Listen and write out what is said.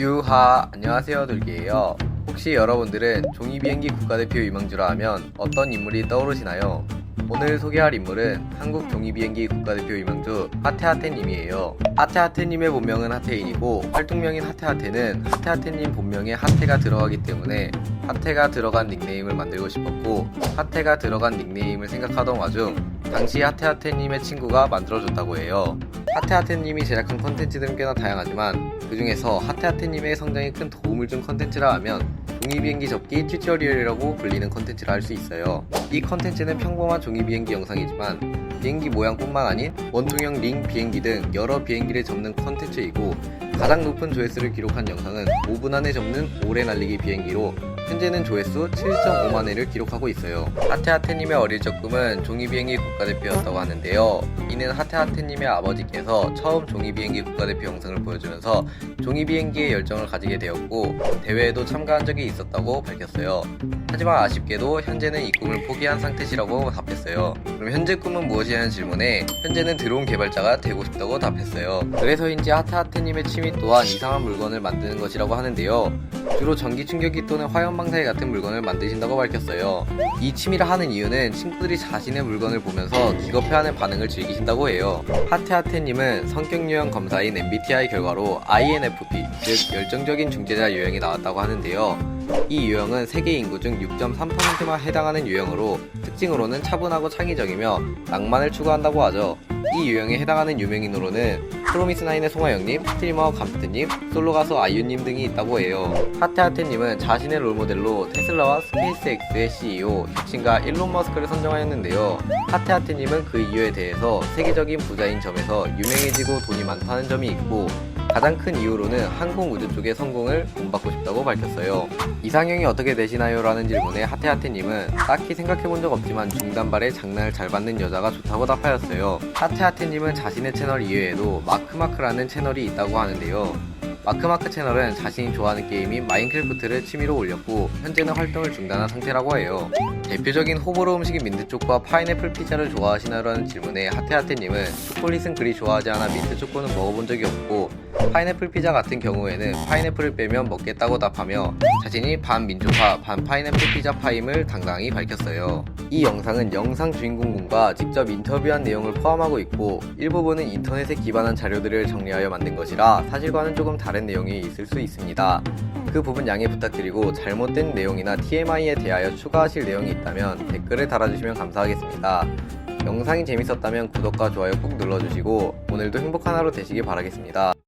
유하 안녕하세요 돌기예요 혹시 여러분들은 종이비행기 국가대표 유망주라 하면 어떤 인물이 떠오르시나요? 오늘 소개할 인물은 한국 종이비행기 국가대표 유망주 하태하태님이에요 하태하태님의 본명은 하태인이고 활동명인 하태하태는 하태하태님 본명에 하태가 들어가기 때문에 하태가 들어간 닉네임을 만들고 싶었고 하태가 들어간 닉네임을 생각하던 와중 당시 하태하태님의 친구가 만들어줬다고 해요 하태하태님이 제작한 컨텐츠들은 꽤나 다양하지만 그 중에서 하태하태님의 성장에 큰 도움을 준 컨텐츠라 하면 종이비행기 접기 튜토리얼이라고 불리는 컨텐츠라 할 수 있어요. 이 컨텐츠는 평범한 종이비행기 영상이지만 비행기 모양뿐만 아닌 원통형 링 비행기 등 여러 비행기를 접는 컨텐츠이고 가장 높은 조회수를 기록한 영상은 5분 안에 접는 오래 날리기 비행기로 현재는 조회수 7.5만 회를 기록하고 있어요. 하태하태님의 어릴 적 꿈은 종이비행기 국가대표였다고 하는데요. 이는 하태하태님의 아버지께서 처음 종이비행기 국가대표 영상을 보여주면서 종이비행기에 열정을 가지게 되었고 대회에도 참가한 적이 있었다고 밝혔어요. 하지만 아쉽게도 현재는 이 꿈을 포기한 상태시라고 답했어요. 그럼 현재 꿈은 무엇이냐는 질문에 현재는 드론 개발자가 되고 싶다고 답했어요. 그래서인지 하태하태님의 취미 또한 이상한 물건을 만드는 것이라고 하는데요. 주로 전기 충격기 또는 화염 방사기 같은 물건을 만드신다고 밝혔어요. 이 취미를 하는 이유는 친구들이 자신의 물건을 보면서 기겁해하는 반응을 즐기신다고 해요. 하태하태님은 성격 유형 검사인 MBTI 결과로 INFP, 즉 열정적인 중재자 유형이 나왔다고 하는데요. 이 유형은 세계 인구 중 6.3%만 해당하는 유형으로 특징으로는 차분하고 창의적이며 낭만을 추구한다고 하죠. 이 유형에 해당하는 유명인으로는 프로미스나인의 송하영님, 스트리머 감스트님, 솔로 가수 아이유님 등이 있다고 해요. 하태하태님은 자신의 롤모델로 테슬라와 스페이스X의 CEO, 혁신가 일론 머스크를 선정하였는데요. 하태하태님은 그 이유에 대해서 세계적인 부자인 점에서 유명해지고 돈이 많다는 점이 있고 가장 큰 이유로는 항공 우주 쪽의 성공을 본받고 싶다고 밝혔어요. 이상형이 어떻게 되시나요? 라는 질문에 하태하태님은 딱히 생각해본 적 없지만 중단발에 장난을 잘 받는 여자가 좋다고 답하였어요. 하태하태님은 자신의 채널 이외에도 마크마크라는 채널이 있다고 하는데요. 마크마크 채널은 자신이 좋아하는 게임인 마인크래프트를 취미로 올렸고 현재는 활동을 중단한 상태라고 해요. 대표적인 호불호 음식인 민트초코와 파인애플 피자를 좋아하시나요라는 질문에 하태하태님은 초콜릿은 그리 좋아하지 않아 민트초코는 먹어본 적이 없고 파인애플 피자 같은 경우에는 파인애플을 빼면 먹겠다고 답하며 자신이 반 민초파 반 파인애플 피자 파임을 당당히 밝혔어요. 이 영상은 영상 주인공분과 직접 인터뷰한 내용을 포함하고 있고 일부분은 인터넷에 기반한 자료들을 정리하여 만든 것이라 사실과는 조금 다른 내용이 있을 수 있습니다. 그 부분 양해 부탁드리고 잘못된 내용이나 TMI에 대하여 추가하실 내용이 있다면 댓글을 달아주시면 감사하겠습니다. 영상이 재밌었다면 구독과 좋아요 꾹 눌러주시고 오늘도 행복한 하루 되시길 바라겠습니다.